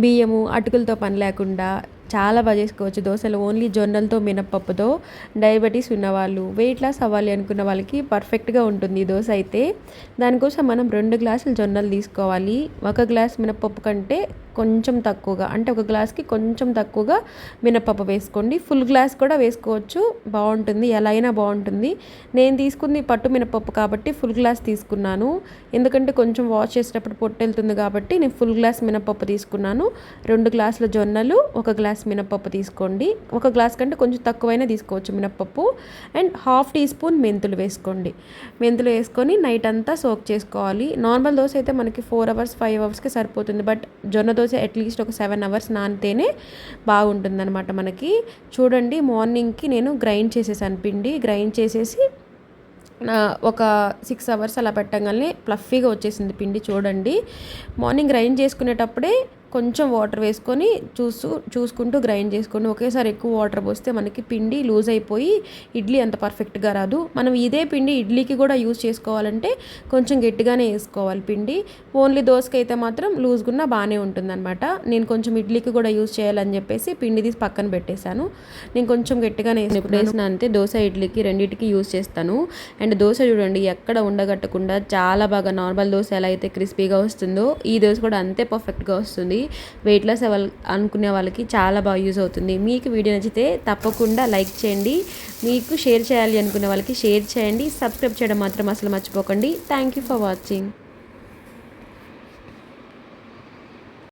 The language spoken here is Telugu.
బియ్యము అటుకులతో పని లేకుండా చాలా బాగా చేసుకోవచ్చు. దోశలు ఓన్లీ జొన్నలతో మినప్పప్పుతో డయాబెటీస్ ఉన్నవాళ్ళు వెయిట్ లాస్ అవ్వాలి అనుకున్న వాళ్ళకి పర్ఫెక్ట్గా ఉంటుంది ఈ దోశ అయితే. దానికోసం మనం రెండు గ్లాసులు జొన్నలు తీసుకోవాలి. ఒక గ్లాస్ మినప్పప్పు కంటే కొంచెం తక్కువగా అంటే ఒక గ్లాస్కి కొంచెం తక్కువగా మినప్పప్పు వేసుకోండి. ఫుల్ గ్లాస్ కూడా వేసుకోవచ్చు బాగుంటుంది. ఎలా అయినా బాగుంటుంది. నేను తీసుకుంది పట్టు మినప్పప్పు కాబట్టి ఫుల్ గ్లాస్ తీసుకున్నాను. ఎందుకంటే కొంచెం వాష్ చేసేటప్పుడు పొట్టు వెళ్తుంది కాబట్టి నేను ఫుల్ గ్లాస్ మినప్పప్పు తీసుకున్నాను. రెండు గ్లాసుల జొన్నలు ఒక గ్లాస్ మినప్పప్పు తీసుకోండి. ఒక గ్లాస్ కంటే కొంచెం తక్కువైనా తీసుకోవచ్చు మినప్పప్పు. అండ్ హాఫ్ టీ స్పూన్ మెంతులు వేసుకోండి. మెంతులు వేసుకొని నైట్ అంతా సోక్ చేసుకోవాలి. నార్మల్ దోశ అయితే మనకి ఫోర్ అవర్స్ ఫైవ్ అవర్స్కి సరిపోతుంది. బట్ జొన్న దోశ అట్లీస్ట్ ఒక సెవెన్ అవర్స్ నానితేనే బాగుంటుందన్నమాట మనకి. చూడండి మార్నింగ్కి నేను గ్రైండ్ చేసేసాను పిండి. గ్రైండ్ చేసేసి ఒక సిక్స్ అవర్స్ అలా పెట్టగానే ప్లఫీగా వచ్చేసింది పిండి చూడండి. మార్నింగ్ గ్రైండ్ చేసుకునేటప్పుడే కొంచెం వాటర్ వేసుకొని చూసు చూసుకుంటూ గ్రైండ్ చేసుకొని ఒకేసారి ఎక్కువ వాటర్ పోస్తే మనకి పిండి లూజ్ అయిపోయి ఇడ్లీ అంత పర్ఫెక్ట్గా రాదు. మనం ఇదే పిండి ఇడ్లీకి కూడా యూజ్ చేసుకోవాలంటే కొంచెం గట్టిగానే వేసుకోవాలి పిండి. ఓన్లీ దోశకి అయితే మాత్రం లూజ్గున్నా బాగానే ఉంటుందన్నమాట. నేను కొంచెం ఇడ్లీకి కూడా యూజ్ చేయాలని చెప్పేసి పిండి తీసి పక్కన పెట్టేశాను. నేను కొంచెం గట్టిగానే వేసిన వేసిన అంతే దోశ ఇడ్లీకి రెండింటికి యూజ్ చేస్తాను. అండ్ దోశ చూడండి ఎక్కడ ఉండగట్టకుండా చాలా బాగా నార్మల్ దోశ ఎలా అయితే క్రిస్పీగా వస్తుందో ఈ దోశ కూడా అంతే పర్ఫెక్ట్గా వస్తుంది. వెయిట్ లాస్ అనుకునే వాళ్ళకి చాలా బాగా యూజ్ అవుతుంది. మీకు వీడియో నచ్చితే తప్పకుండా లైక్ చేయండి. మీకు షేర్ చేయాలి అనుకునే వాళ్ళకి షేర్ చేయండి. సబ్స్క్రైబ్ చేయడం మాత్రం అసలు మర్చిపోకండి. Thank you for watching.